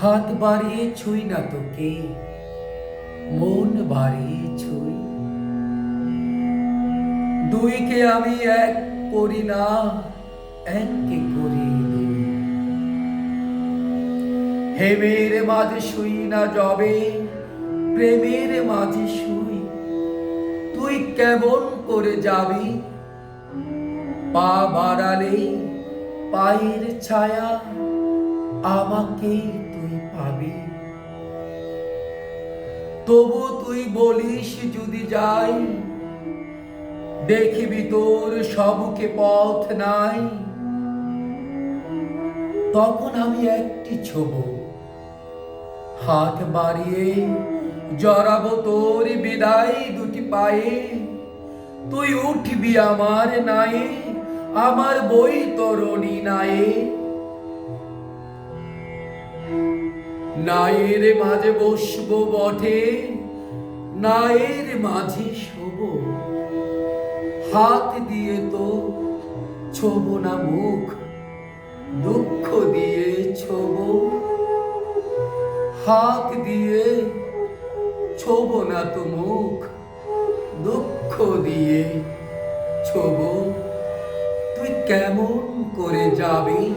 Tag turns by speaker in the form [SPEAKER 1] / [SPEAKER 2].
[SPEAKER 1] হাত বাড়িয়ে ছুঁই না তোকে, মন বাড়িয়ে ছুঁই। দুইকে আমি এক করি না এককে করি হেমের মাঝে শুই না যবে, প্রেমের মাঝে শুই। তুই কেমন করে যাবি? পা বাড়ালে পায়ের ছায়া আমাকে তুই পাবি। তবু তুই বলিস, যদি যাই, দেখিবি তোর সবকে পথ নাই। তখন আমি একটি ছোব, হাত বাড়িয়ে জড়াবো তোর বিদায় দুটি পায়ে। তুই উঠবি আমার নাই, আমার বই তরণী নায়ে নায়ের মাঝে বসবো বটে, নায়ের মাঝে শোব। হাত দিয়ে তো ছোব না মুখ, দুঃখ দিয়ে ছোব। হাত দিয়ে ছোব না তো মুখ, দুঃখ দিয়ে ছোব। তুই কেমন করে যাবি?